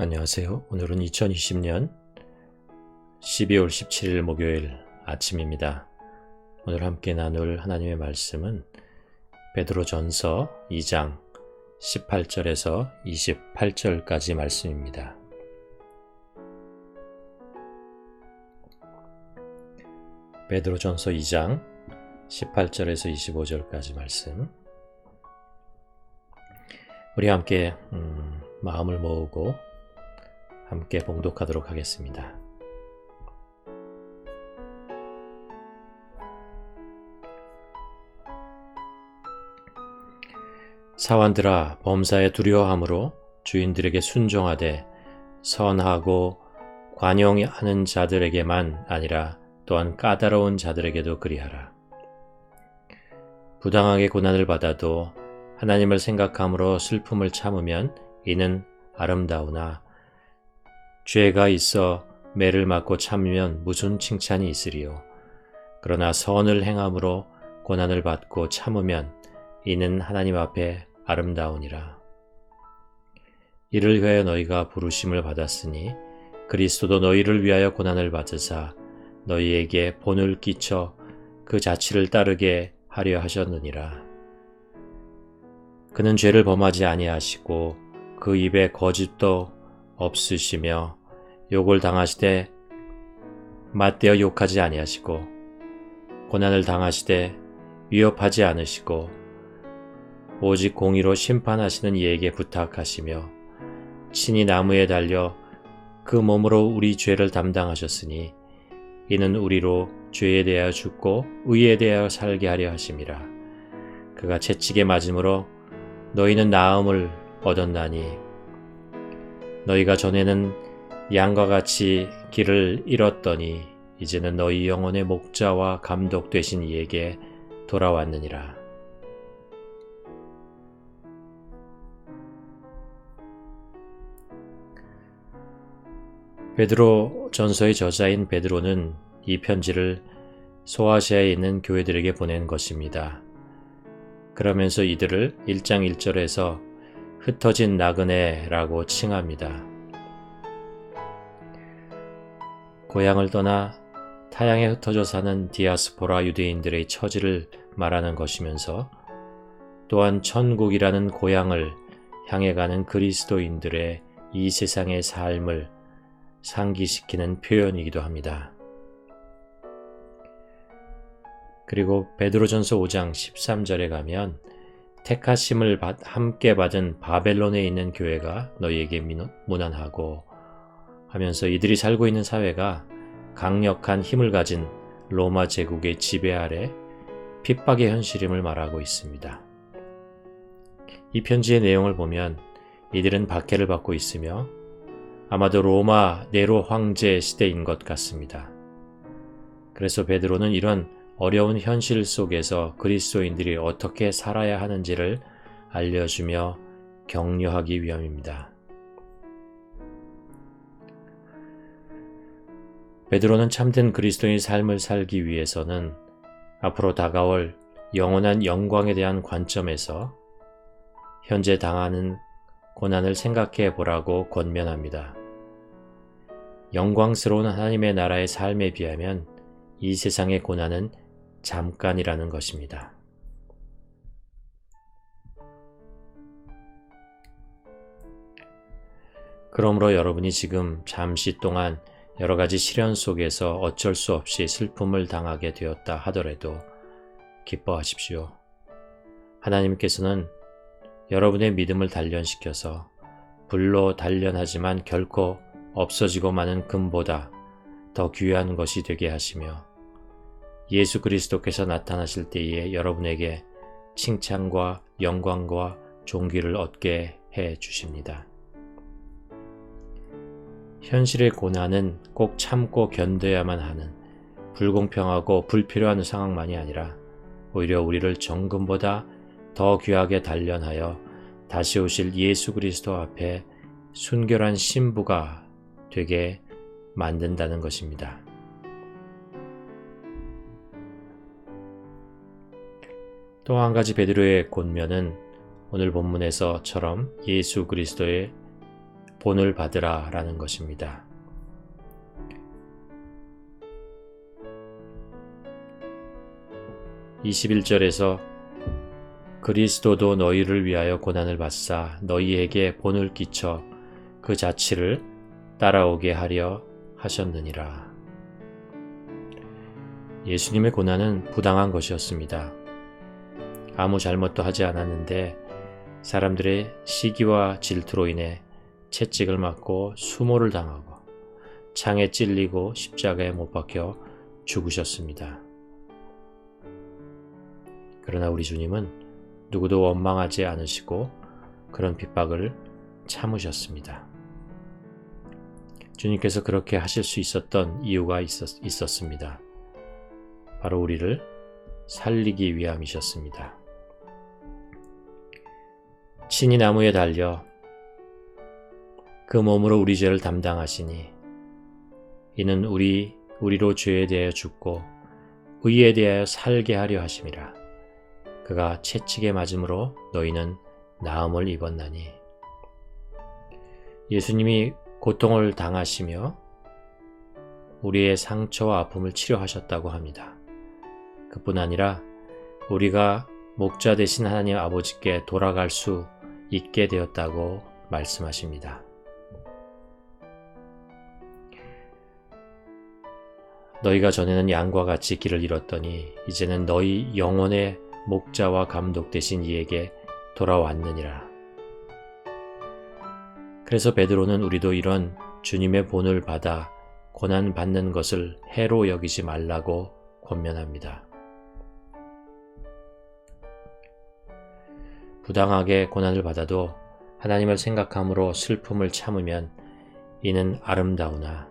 안녕하세요. 오늘은 2020년 12월 17일 목요일 아침입니다. 오늘 함께 나눌 하나님의 말씀은 베드로 전서 2장 18절에서 28절까지 말씀입니다. 베드로 전서 2장 18절에서 25절까지 말씀. 우리 함께 음, 마음을 모으고 함께 봉독하도록 하겠습니다. 사원들아 범사에 두려워함으로 주인들에게 순종하되 선하고 관용하는 자들에게만 아니라 또한 까다로운 자들에게도 그리하라. 부당하게 고난을 받아도 하나님을 생각함으로 슬픔을 참으면 이는 아름다우나 죄가 있어 매를 맞고 참으면 무슨 칭찬이 있으리요. 그러나 선을 행함으로 고난을 받고 참으면 이는 하나님 앞에 아름다우니라. 이를 위하여 너희가 부르심을 받았으니 그리스도도 너희를 위하여 고난을 받으사 너희에게 본을 끼쳐 그 자치를 따르게 하려 하셨느니라. 그는 죄를 범하지 아니하시고 그 입에 거짓도 없으시며 욕을 당하시되 맞대어 욕하지 아니하시고 고난을 당하시되 위협하지 않으시고 오직 공의로 심판하시는 이에게 부탁하시며 친히 나무에 달려 그 몸으로 우리 죄를 담당하셨으니 이는 우리로 죄에 대하여 죽고 의에 대하여 살게 하려 하심이라. 그가 채찍에 맞음으로 너희는 나음을 얻었나니 너희가 전에는 양과 같이 길을 잃었더니 이제는 너희 영혼의 목자와 감독 되신 이에게 돌아왔느니라. 베드로 전서의 저자인 베드로는 이 편지를 소아시아에 있는 교회들에게 보낸 것입니다. 그러면서 이들을 1장 1절에서 흩어진 나그네라고 칭합니다. 고향을 떠나 타양에 흩어져 사는 디아스포라 유대인들의 처지를 말하는 것이면서 또한 천국이라는 고향을 향해 가는 그리스도인들의 이 세상의 삶을 상기시키는 표현이기도 합니다. 그리고 베드로전서 5장 13절에 가면 택하심을 함께 받은 바벨론에 있는 교회가 너희에게 무난하고 하면서 이들이 살고 있는 사회가 강력한 힘을 가진 로마 제국의 지배 아래 핍박의 현실임을 말하고 있습니다. 이 편지의 내용을 보면 이들은 박해를 받고 있으며 아마도 로마 네로 황제 시대인 것 같습니다. 그래서 베드로는 이런 어려운 현실 속에서 그리스도인들이 어떻게 살아야 하는지를 알려주며 격려하기 위함입니다. 베드로는 참된 그리스도인 삶을 살기 위해서는 앞으로 다가올 영원한 영광에 대한 관점에서 현재 당하는 고난을 생각해 보라고 권면합니다. 영광스러운 하나님의 나라의 삶에 비하면 이 세상의 고난은 잠깐이라는 것입니다. 그러므로 여러분이 지금 잠시 동안 여러 가지 시련 속에서 어쩔 수 없이 슬픔을 당하게 되었다 하더라도 기뻐하십시오. 하나님께서는 여러분의 믿음을 단련시켜서 불로 단련하지만 결코 없어지고 마는 금보다 더 귀한 것이 되게 하시며 예수 그리스도께서 나타나실 때에 여러분에게 칭찬과 영광과 존귀를 얻게 해 주십니다. 현실의 고난은 꼭 참고 견뎌야만 하는 불공평하고 불필요한 상황만이 아니라 오히려 우리를 정금보다 더 귀하게 단련하여 다시 오실 예수 그리스도 앞에 순결한 신부가 되게 만든다는 것입니다. 또 한 가지 베드로의 권면은 오늘 본문에서처럼 예수 그리스도의 본을 받으라 라는 것입니다. (21절에서) 그리스도도 너희를 위하여 고난을 받사 너희에게 본을 끼쳐 그 자취를 따라오게 하려 하셨느니라. 예수님의 고난은 부당한 것이었습니다. 아무 잘못도 하지 않았는데 사람들의 시기와 질투로 인해 채찍을 맞고 수모를 당하고 창에 찔리고 십자가에 못 박혀 죽으셨습니다. 그러나 우리 주님은 누구도 원망하지 않으시고 그런 핍박을 참으셨습니다. 주님께서 그렇게 하실 수 있었던 이유가 있었, 있었습니다. 바로 우리를 살리기 위함이셨습니다. 친히 나무에 달려 그 몸으로 우리 죄를 담당하시니 이는 우리 우리로 죄에 대하여 죽고 의에 대하여 살게 하려 하심이라 그가 채찍에 맞음으로 너희는 나음을 입었나니 예수님이 고통을 당하시며 우리의 상처와 아픔을 치료하셨다고 합니다. 그뿐 아니라 우리가 목자 되신 하나님 아버지께 돌아갈 수 있게 되었다고 말씀하십니다. 너희가 전에는 양과 같이 길을 잃었더니 이제는 너희 영혼의 목자와 감독 되신 이에게 돌아왔느니라. 그래서 베드로는 우리도 이런 주님의 본을 받아 고난 받는 것을 해로 여기지 말라고 권면합니다. 부당하게 고난을 받아도 하나님을 생각함으로 슬픔을 참으면 이는 아름다우나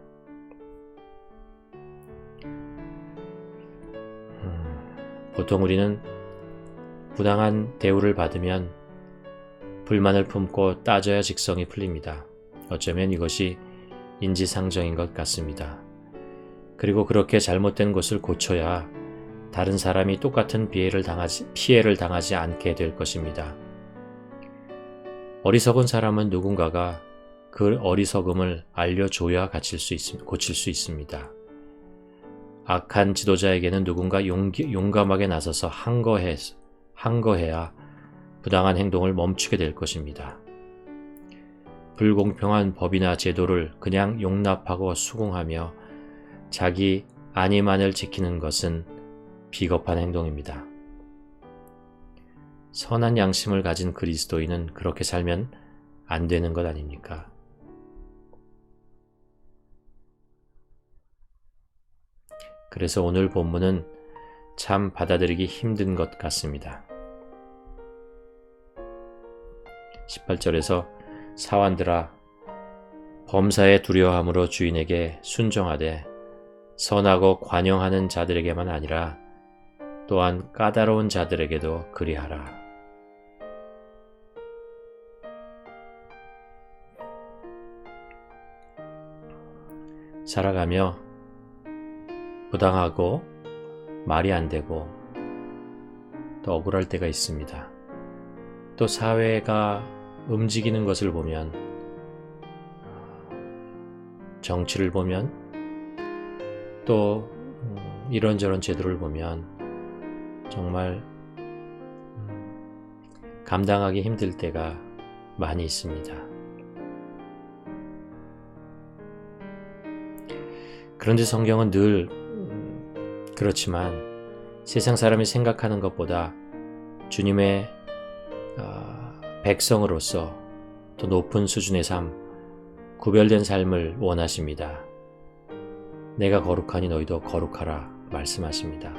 보통 우리는 부당한 대우를 받으면 불만을 품고 따져야 직성이 풀립니다. 어쩌면 이것이 인지상정인 것 같습니다. 그리고 그렇게 잘못된 것을 고쳐야 다른 사람이 똑같은 피해를 당하지, 피해를 당하지 않게 될 것입니다. 어리석은 사람은 누군가가 그 어리석음을 알려줘야 수, 있, 고칠 수 있습니다. 악한 지도자에게는 누군가 용기, 용감하게 나서서 항거해, 항거해야 부당한 행동을 멈추게 될 것입니다. 불공평한 법이나 제도를 그냥 용납하고 수긍하며 자기 안위만을 지키는 것은 비겁한 행동입니다. 선한 양심을 가진 그리스도인은 그렇게 살면 안 되는 것 아닙니까? 그래서 오늘 본문은 참 받아들이기 힘든 것 같습니다. 18절에서 사환들아 범사에 두려워함으로 주인에게 순종하되 선하고 관용하는 자들에게만 아니라 또한 까다로운 자들에게도 그리하라. 살아가며 부당하고 말이 안 되고 또 억울할 때가 있습니다. 또 사회가 움직이는 것을 보면 정치를 보면 또 음, 이런저런 제도를 보면 정말 음, 감당하기 힘들 때가 많이 있습니다. 그런데 성경은 늘 음, 그렇지만 세상 사람이 생각하는 것보다 주님의 어, 백성으로서 더 높은 수준의 삶, 구별된 삶을 원하십니다. 내가 거룩하니 너희도 거룩하라 말씀하십니다.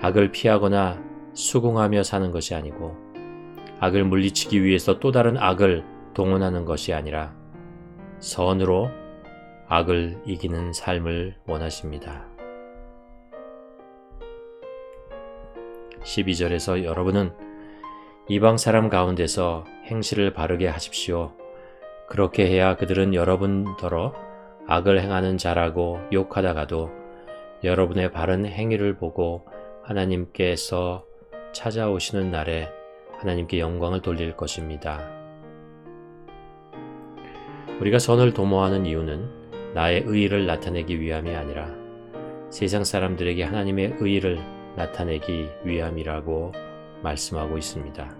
악을 피하거나 수긍하며 사는 것이 아니고 악을 물리치기 위해서 또 다른 악을 동원하는 것이 아니라 선으로 악을 이기는 삶을 원하십니다. 12절에서 여러분은 이방 사람 가운데서 행실을 바르게 하십시오. 그렇게 해야 그들은 여러분더러 악을 행하는 자라고 욕하다가도 여러분의 바른 행위를 보고 하나님께서 찾아오시는 날에 하나님께 영광을 돌릴 것입니다. 우리가 선을 도모하는 이유는 나의 의의를 나타내기 위함이 아니라 세상 사람들에게 하나님의 의의를 나타내기 위함이라고 말씀하고 있습니다.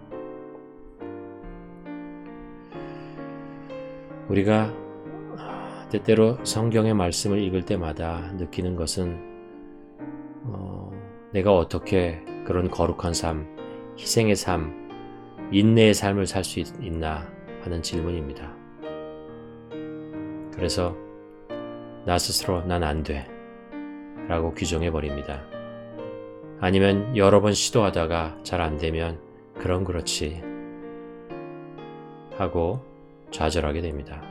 우리가 때때로 성경의 말씀을 읽을 때마다 느끼는 것은 어, 내가 어떻게 그런 거룩한 삶, 희생의 삶, 인내의 삶을 살 수 있나 하는 질문입니다. 그래서 나 스스로 난 안 돼. 라고 규정해 버립니다. 아니면 여러 번 시도하다가 잘 안 되면 그럼 그렇지 하고 좌절하게 됩니다.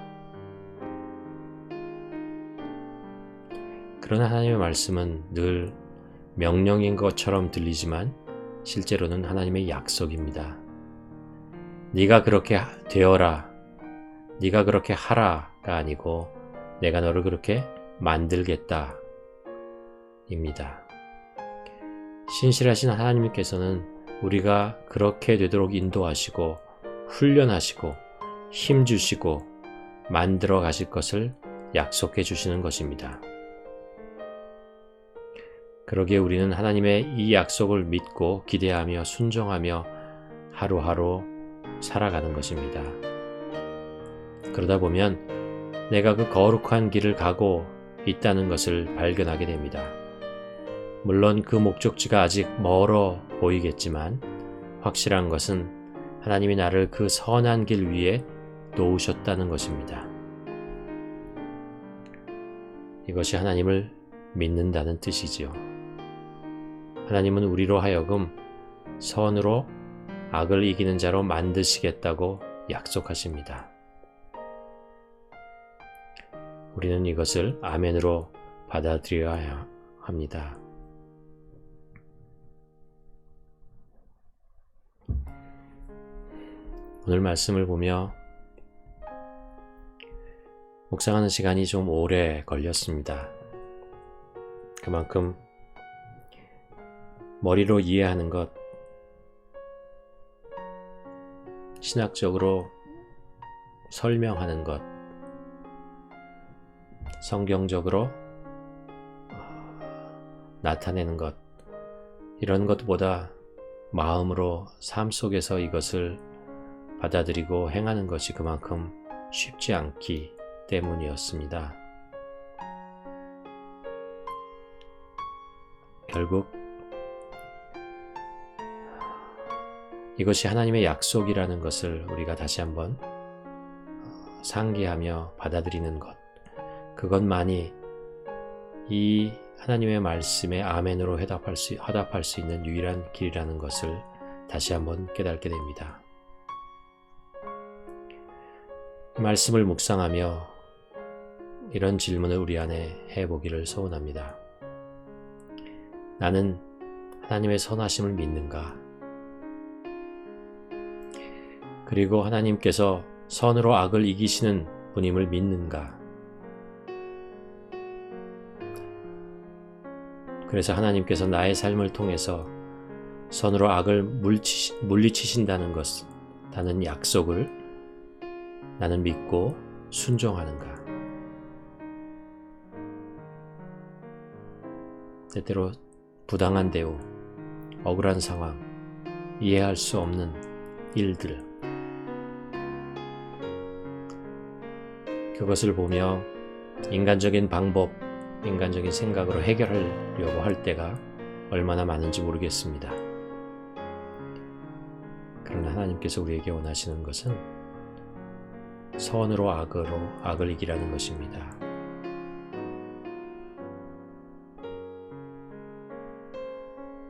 그러나 하나님의 말씀은 늘 명령인 것처럼 들리지만 실제로는 하나님의 약속입니다. 네가 그렇게 되어라. 네가 그렇게 하라가 아니고 내가 너를 그렇게 만들겠다. 입니다. 신실하신 하나님께서는 우리가 그렇게 되도록 인도하시고 훈련하시고 힘 주시고 만들어 가실 것을 약속해 주시는 것입니다. 그러기에 우리는 하나님의 이 약속을 믿고 기대하며 순종하며 하루하루 살아가는 것입니다. 그러다 보면 내가 그 거룩한 길을 가고 있다는 것을 발견하게 됩니다. 물론 그 목적지가 아직 멀어 보이겠지만 확실한 것은 하나님이 나를 그 선한 길 위에 놓으셨다는 것입니다. 이것이 하나님을 믿는다는 뜻이지요. 하나님은 우리로 하여금 선으로 악을 이기는 자로 만드시겠다고 약속하십니다. 우리는 이것을 아멘으로 받아들여야 합니다. 오늘 말씀을 보며 묵상하는 시간이 좀 오래 걸렸습니다. 그만큼 머리로 이해하는 것, 신학적으로 설명하는 것, 성경적으로 나타내는 것, 이런 것보다 마음으로 삶 속에서 이것을 받아들이고 행하는 것이 그만큼 쉽지 않기 때문이었습니다. 결국 이것이 하나님의 약속이라는 것을 우리가 다시 한번 상기하며 받아들이는 것, 그것만이 이 하나님의 말씀에 아멘으로 해답할 수, 화답할 수 있는 유일한 길이라는 것을 다시 한번 깨닫게 됩니다. 말씀을 묵상하며 이런 질문을 우리 안에 해보기를 소원합니다. 나는 하나님의 선하심을 믿는가? 그리고 하나님께서 선으로 악을 이기시는 분임을 믿는가? 그래서 하나님께서 나의 삶을 통해서 선으로 악을 물리치신다는 것, 다는 약속을 나는 믿고 순종하는가? 때때로 부당한 대우, 억울한 상황, 이해할 수 없는 일들, 그것을 보며 인간적인 방법, 인간적인 생각으로 해결하려고 할 때가 얼마나 많은지 모르겠습니다. 그러나 하나님께서 우리에게 원하시는 것은 선으로 악으로 악을 이기라는 것입니다.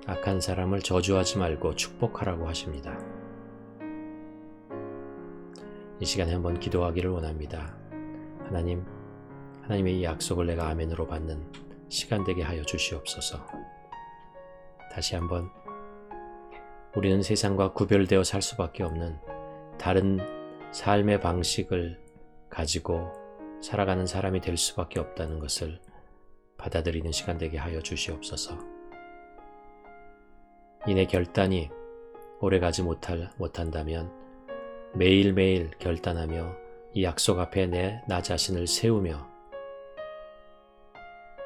악한 사람을 저주하지 말고 축복하라고 하십니다. 이 시간에 한번 기도하기를 원합니다. 하나님, 하나님의 이 약속을 내가 아멘으로 받는 시간 되게 하여 주시옵소서. 다시 한번 우리는 세상과 구별되어 살 수밖에 없는 다른 삶의 방식을 가지고 살아가는 사람이 될 수밖에 없다는 것을 받아들이는 시간 되게 하여 주시옵소서. 이내 결단이 오래 가지 못할, 못한다면 매일매일 결단하며 이 약속 앞에 내 나 자신을 세우며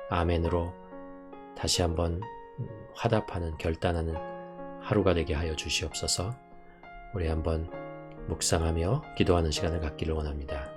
아멘으로 다시 한번 화답하는 결단하는 하루가 되게 하여 주시옵소서. 우리 한번 묵상하며 기도하는 시간을 갖기를 원합니다.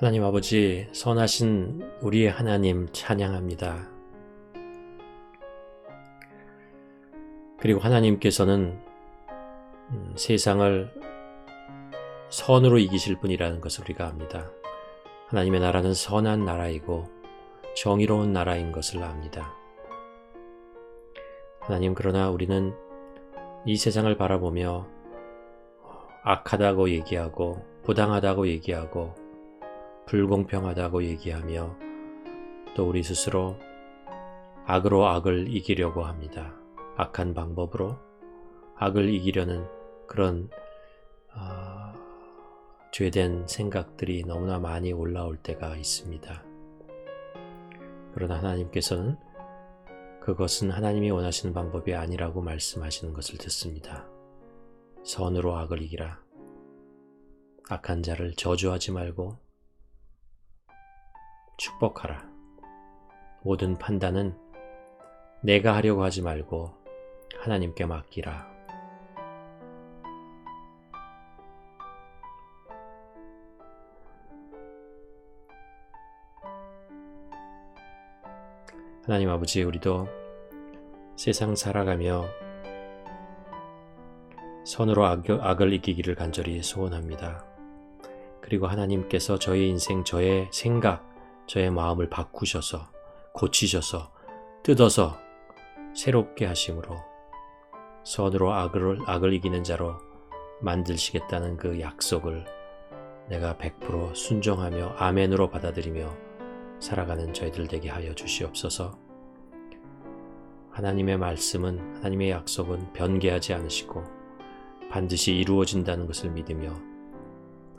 하나님 아버지, 선하신 우리의 하나님 찬양합니다. 그리고 하나님께서는 음, 세상을 선으로 이기실 분이라는 것을 우리가 압니다. 하나님의 나라는 선한 나라이고 정의로운 나라인 것을 압니다. 하나님, 그러나 우리는 이 세상을 바라보며 악하다고 얘기하고 부당하다고 얘기하고 불공평하다고 얘기하며 또 우리 스스로 악으로 악을 이기려고 합니다. 악한 방법으로 악을 이기려는 그런 어, 죄된 생각들이 너무나 많이 올라올 때가 있습니다. 그러나 하나님께서는 그것은 하나님이 원하시는 방법이 아니라고 말씀하시는 것을 듣습니다. 선으로 악을 이기라. 악한 자를 저주하지 말고 축복하라. 모든 판단은 내가 하려고 하지 말고 하나님께 맡기라. 하나님 아버지, 우리도 세상 살아가며 선으로 악, 을 이기기를 간절히 소원합니다. 그리고 하나님께서 저의 인생, 저의 생각, 저의 마음을 바꾸셔서 고치셔서 뜯어서 새롭게 하심으로 선으로 악을, 악을 이기는 자로 만들시겠다는 그 약속을 내가 100% 순종하며 아멘으로 받아들이며 살아가는 저희들 되게 하여 주시옵소서. 하나님의 말씀은 하나님의 약속은 변개하지 않으시고 반드시 이루어진다는 것을 믿으며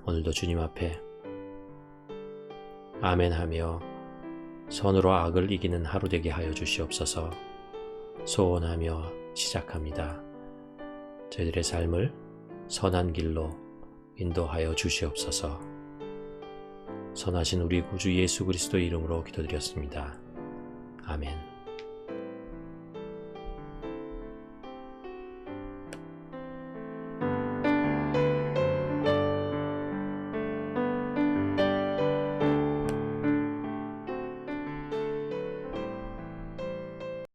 오늘도 주님 앞에 아멘 하며 선으로 악을 이기는 하루 되게 하여 주시옵소서 소원하며 시작합니다. 저희들의 삶을 선한 길로 인도하여 주시옵소서 선하신 우리 구주 예수 그리스도 이름으로 기도드렸습니다. 아멘.